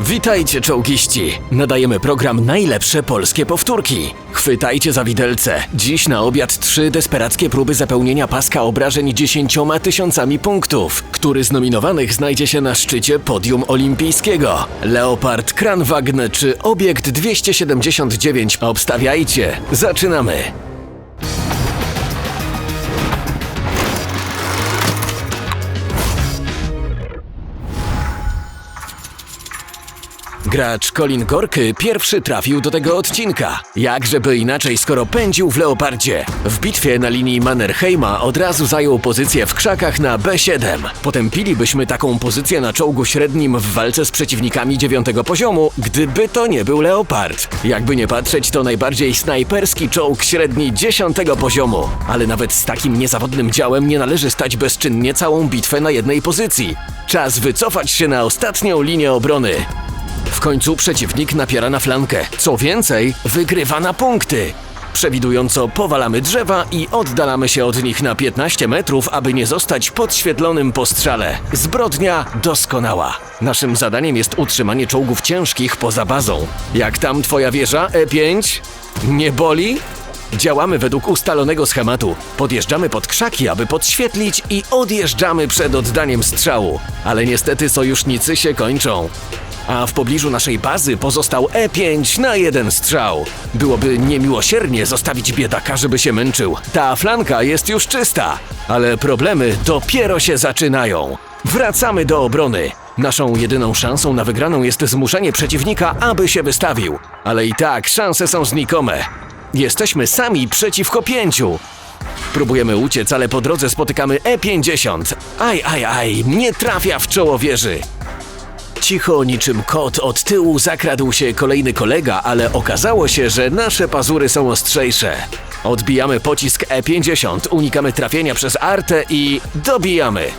Witajcie, czołgiści! Nadajemy program Najlepsze Polskie Powtórki. Chwytajcie za widelce. Dziś na obiad trzy desperackie próby zapełnienia paska obrażeń dziesięcioma tysiącami punktów. Który z nominowanych znajdzie się na szczycie podium olimpijskiego? Leopard, Kranwagne czy Obiekt 279? Obstawiajcie. Zaczynamy! Gracz Colin Gorky pierwszy trafił do tego odcinka. Jak żeby inaczej, skoro pędził w Leopardzie. W bitwie na linii Mannerheima od razu zajął pozycję w krzakach na B7. Potępilibyśmy taką pozycję na czołgu średnim w walce z przeciwnikami dziewiątego poziomu, gdyby to nie był Leopard. Jakby nie patrzeć, to najbardziej snajperski czołg średni dziesiątego poziomu. Ale nawet z takim niezawodnym działem nie należy stać bezczynnie całą bitwę na jednej pozycji. Czas wycofać się na ostatnią linię obrony. W końcu przeciwnik napiera na flankę. Co więcej, wygrywa na punkty. Przewidująco powalamy drzewa i oddalamy się od nich na 15 metrów, aby nie zostać podświetlonym po strzale. Zbrodnia doskonała. Naszym zadaniem jest utrzymanie czołgów ciężkich poza bazą. Jak tam twoja wieża, E5? Nie boli? Działamy według ustalonego schematu. Podjeżdżamy pod krzaki, aby podświetlić i odjeżdżamy przed oddaniem strzału. Ale niestety sojusznicy się kończą. A w pobliżu naszej bazy pozostał E5 na jeden strzał. Byłoby niemiłosiernie zostawić biedaka, żeby się męczył. Ta flanka jest już czysta, ale problemy dopiero się zaczynają. Wracamy do obrony. Naszą jedyną szansą na wygraną jest zmuszenie przeciwnika, aby się wystawił. Ale i tak szanse są znikome. Jesteśmy sami przeciwko pięciu. Próbujemy uciec, ale po drodze spotykamy E50. Aj, aj, aj, nie trafia w czoło wieży. Cicho niczym kot od tyłu zakradł się kolejny kolega, ale okazało się, że nasze pazury są ostrzejsze. Odbijamy pocisk E50, unikamy trafienia przez artę i dobijamy.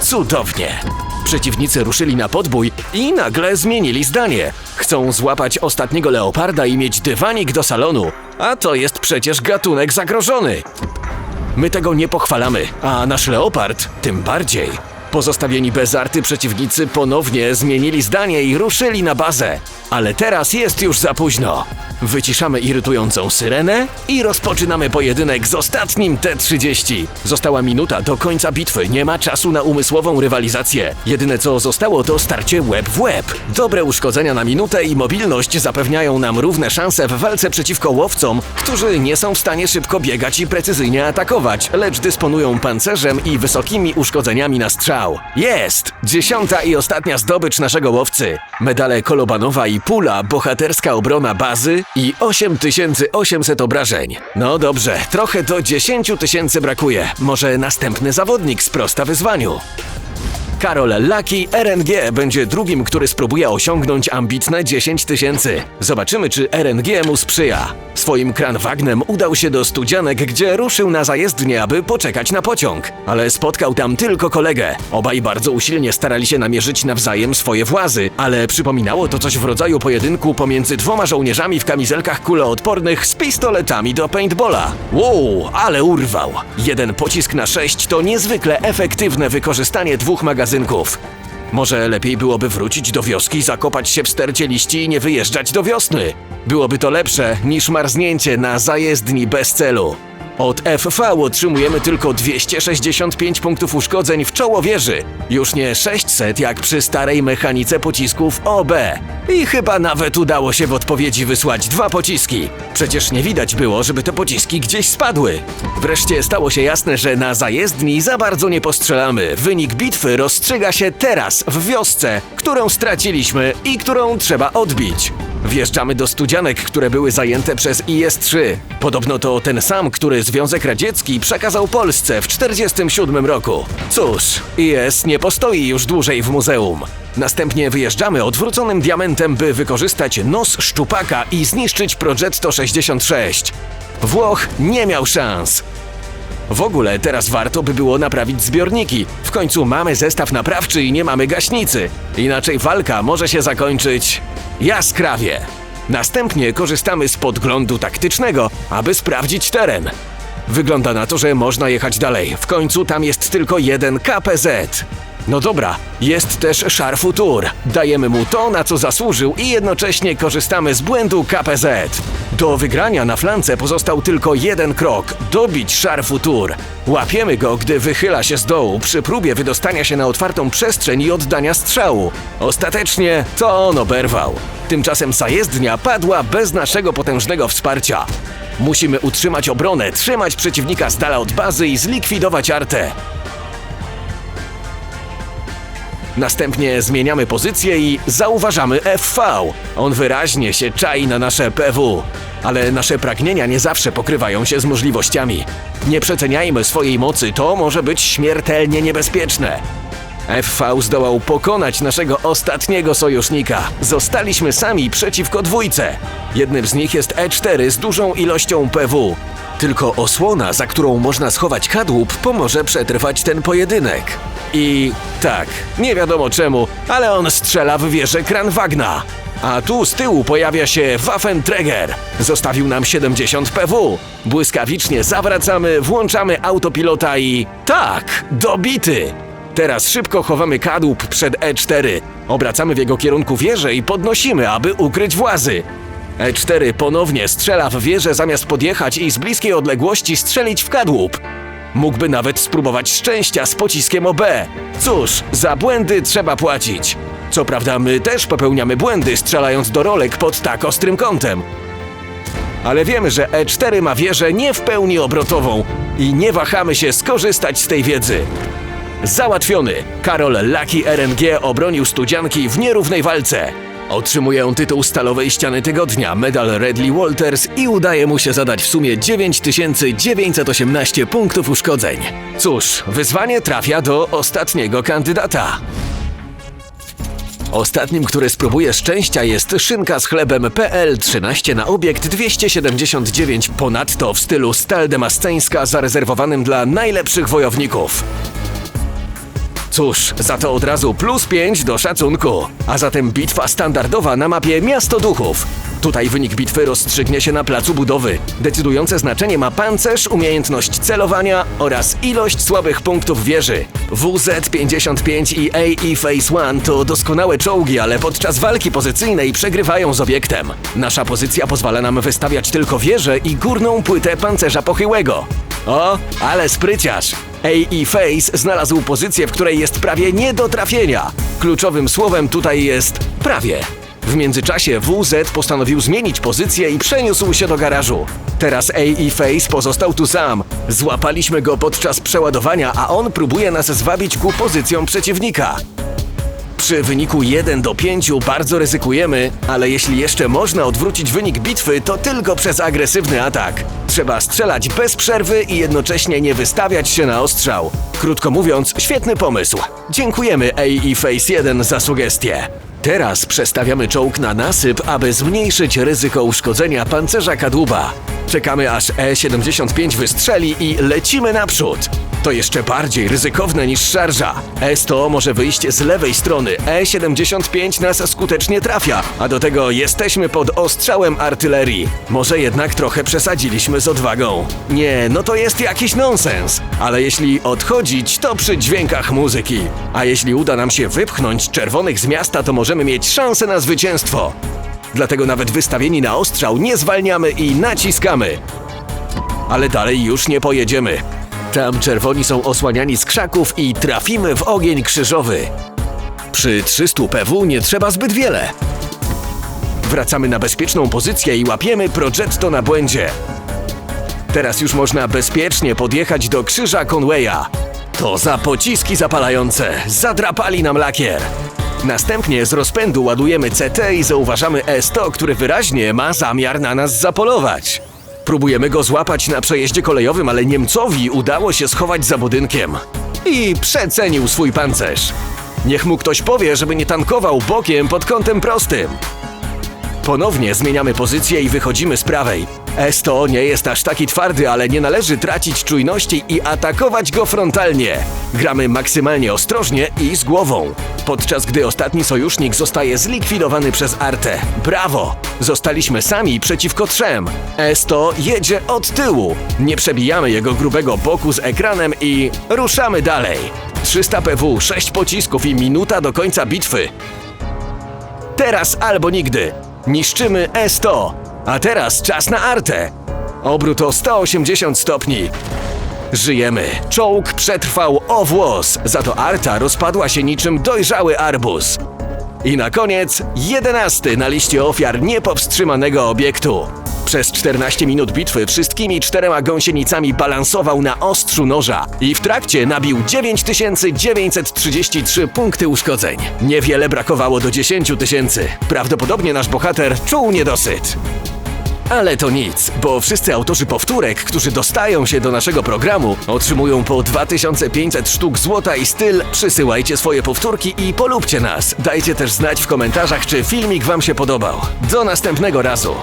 Cudownie. Przeciwnicy ruszyli na podbój i nagle zmienili zdanie. Chcą złapać ostatniego leoparda i mieć dywanik do salonu, a to jest przecież gatunek zagrożony. My tego nie pochwalamy, a nasz leopard tym bardziej. Pozostawieni bez arty przeciwnicy ponownie zmienili zdanie i ruszyli na bazę. Ale teraz jest już za późno. Wyciszamy irytującą syrenę i rozpoczynamy pojedynek z ostatnim T-30. Została minuta do końca bitwy, nie ma czasu na umysłową rywalizację. Jedyne co zostało to starcie łeb w łeb. Dobre uszkodzenia na minutę i mobilność zapewniają nam równe szanse w walce przeciwko łowcom, którzy nie są w stanie szybko biegać i precyzyjnie atakować, lecz dysponują pancerzem i wysokimi uszkodzeniami na strzał. Jest! Dziesiąta i ostatnia zdobycz naszego łowcy. Medale Kolobanowa i Pula, bohaterska obrona bazy i 8800 obrażeń. No dobrze, trochę do 10 tysięcy brakuje. Może następny zawodnik sprosta wyzwaniu. Karol Laki RNG będzie drugim, który spróbuje osiągnąć ambitne 10 tysięcy. Zobaczymy, czy RNG mu sprzyja. Swoim kranwagnem udał się do Studzianek, gdzie ruszył na zajezdnię, aby poczekać na pociąg. Ale spotkał tam tylko kolegę. Obaj bardzo usilnie starali się namierzyć nawzajem swoje włazy, ale przypominało to coś w rodzaju pojedynku pomiędzy dwoma żołnierzami w kamizelkach kuloodpornych z pistoletami do paintballa. Wow, ale urwał. Jeden pocisk na sześć to niezwykle efektywne wykorzystanie dwóch magazynków. Może lepiej byłoby wrócić do wioski, zakopać się w stercie liści i nie wyjeżdżać do wiosny. Byłoby to lepsze niż marznięcie na zajezdni bez celu. Od FV otrzymujemy tylko 265 punktów uszkodzeń w czoło wieży. Już nie 600 jak przy starej mechanice pocisków OB. I chyba nawet udało się w odpowiedzi wysłać dwa pociski. Przecież nie widać było, żeby te pociski gdzieś spadły. Wreszcie stało się jasne, że na zajezdni za bardzo nie postrzelamy. Wynik bitwy rozstrzyga się teraz, w wiosce, którą straciliśmy i którą trzeba odbić. Wjeżdżamy do studzianek, które były zajęte przez IS-3. Podobno to ten sam, który Związek Radziecki przekazał Polsce w 1947 roku. Cóż, IS nie postoi już dłużej w muzeum. Następnie wyjeżdżamy odwróconym diamentem, by wykorzystać nos szczupaka i zniszczyć Progetto 66. Włoch nie miał szans. W ogóle teraz warto by było naprawić zbiorniki. W końcu mamy zestaw naprawczy i nie mamy gaśnicy. Inaczej walka może się zakończyć jaskrawie. Następnie korzystamy z podglądu taktycznego, aby sprawdzić teren. Wygląda na to, że można jechać dalej. W końcu tam jest tylko jeden KPZ. No dobra, jest też Szarfutur. Dajemy mu to, na co zasłużył i jednocześnie korzystamy z błędu KPZ. Do wygrania na flance pozostał tylko jeden krok – dobić Szarfutur. Łapiemy go, gdy wychyla się z dołu przy próbie wydostania się na otwartą przestrzeń i oddania strzału. Ostatecznie to on oberwał. Tymczasem zajezdnia padła bez naszego potężnego wsparcia. Musimy utrzymać obronę, trzymać przeciwnika z dala od bazy i zlikwidować artę. Następnie zmieniamy pozycję i zauważamy FV. On wyraźnie się czai na nasze PW. Ale nasze pragnienia nie zawsze pokrywają się z możliwościami. Nie przeceniajmy swojej mocy, to może być śmiertelnie niebezpieczne. FV zdołał pokonać naszego ostatniego sojusznika. Zostaliśmy sami przeciwko dwójce. Jednym z nich jest E4 z dużą ilością PW. Tylko osłona, za którą można schować kadłub, pomoże przetrwać ten pojedynek. I tak, nie wiadomo czemu, ale on strzela w wieżę Kranwagna. A tu z tyłu pojawia się Waffenträger. Zostawił nam 70 PW. Błyskawicznie zawracamy, włączamy autopilota i... Tak, dobity! Teraz szybko chowamy kadłub przed E4. Obracamy w jego kierunku wieżę i podnosimy, aby ukryć włazy. E4 ponownie strzela w wieżę zamiast podjechać i z bliskiej odległości strzelić w kadłub. Mógłby nawet spróbować szczęścia z pociskiem OB. Cóż, za błędy trzeba płacić. Co prawda my też popełniamy błędy strzelając do rolek pod tak ostrym kątem. Ale wiemy, że E4 ma wieżę nie w pełni obrotową i nie wahamy się skorzystać z tej wiedzy. Załatwiony! Karol Lucky RNG obronił studzianki w nierównej walce. Otrzymuje on tytuł Stalowej Ściany Tygodnia, medal Redley Walters i udaje mu się zadać w sumie 9918 punktów uszkodzeń. Cóż, wyzwanie trafia do ostatniego kandydata. Ostatnim, który spróbuje szczęścia jest szynka z chlebem PL 13 na obiekt 279, ponadto w stylu stal demasceńska zarezerwowanym dla najlepszych wojowników. Cóż, za to od razu plus 5 do szacunku. A zatem bitwa standardowa na mapie Miasto Duchów. Tutaj wynik bitwy rozstrzygnie się na placu budowy. Decydujące znaczenie ma pancerz, umiejętność celowania oraz ilość słabych punktów wieży. WZ-55 i AE Phase One to doskonałe czołgi, ale podczas walki pozycyjnej przegrywają z obiektem. Nasza pozycja pozwala nam wystawiać tylko wieżę i górną płytę pancerza pochyłego. O, ale spryciarz! AE Face znalazł pozycję, w której jest prawie nie do trafienia. Kluczowym słowem tutaj jest prawie. W międzyczasie WZ postanowił zmienić pozycję i przeniósł się do garażu. Teraz AE Face pozostał tu sam. Złapaliśmy go podczas przeładowania, a on próbuje nas zwabić ku pozycjom przeciwnika. Przy wyniku 1 do 5 bardzo ryzykujemy, ale jeśli jeszcze można odwrócić wynik bitwy, to tylko przez agresywny atak. Trzeba strzelać bez przerwy i jednocześnie nie wystawiać się na ostrzał. Krótko mówiąc, świetny pomysł. Dziękujemy AE Face 1 za sugestię. Teraz przestawiamy czołg na nasyp, aby zmniejszyć ryzyko uszkodzenia pancerza kadłuba. Czekamy aż E75 wystrzeli i lecimy naprzód. To jeszcze bardziej ryzykowne niż szarża. E100 może wyjść z lewej strony, E75 nas skutecznie trafia, a do tego jesteśmy pod ostrzałem artylerii. Może jednak trochę przesadziliśmy z odwagą. Nie, no to jest jakiś nonsens. Ale jeśli odchodzić, to przy dźwiękach muzyki. A jeśli uda nam się wypchnąć czerwonych z miasta, to możemy mieć szansę na zwycięstwo. Dlatego nawet wystawieni na ostrzał nie zwalniamy i naciskamy. Ale dalej już nie pojedziemy. Tam czerwoni są osłaniani z krzaków i trafimy w ogień krzyżowy. Przy 300 PW nie trzeba zbyt wiele. Wracamy na bezpieczną pozycję i łapiemy Progetto na błędzie. Teraz już można bezpiecznie podjechać do krzyża Conwaya. To za pociski zapalające. Zadrapali nam lakier. Następnie z rozpędu ładujemy CT i zauważamy E100, który wyraźnie ma zamiar na nas zapolować. Próbujemy go złapać na przejeździe kolejowym, ale Niemcowi udało się schować za budynkiem. I przecenił swój pancerz. Niech mu ktoś powie, żeby nie tankował bokiem pod kątem prostym. Ponownie zmieniamy pozycję i wychodzimy z prawej. S100 nie jest aż taki twardy, ale nie należy tracić czujności i atakować go frontalnie. Gramy maksymalnie ostrożnie i z głową. Podczas gdy ostatni sojusznik zostaje zlikwidowany przez Artę. Brawo! Zostaliśmy sami przeciwko trzem. S100 jedzie od tyłu. Nie przebijamy jego grubego boku z ekranem i ruszamy dalej. 300 PW, 6 pocisków i minuta do końca bitwy. Teraz albo nigdy. Niszczymy E100. A teraz czas na artę. Obrót o 180 stopni. Żyjemy. Czołg przetrwał o włos, za to arta rozpadła się niczym dojrzały arbuz. I na koniec, jedenasty na liście ofiar niepowstrzymanego obiektu. Przez 14 minut bitwy wszystkimi czterema gąsienicami balansował na ostrzu noża i w trakcie nabił 9933 punkty uszkodzeń. Niewiele brakowało do 10 tysięcy. Prawdopodobnie nasz bohater czuł niedosyt. Ale to nic, bo wszyscy autorzy powtórek, którzy dostają się do naszego programu, otrzymują po 2500 sztuk złota i styl. Przysyłajcie swoje powtórki i polubcie nas. Dajcie też znać w komentarzach, czy filmik Wam się podobał. Do następnego razu.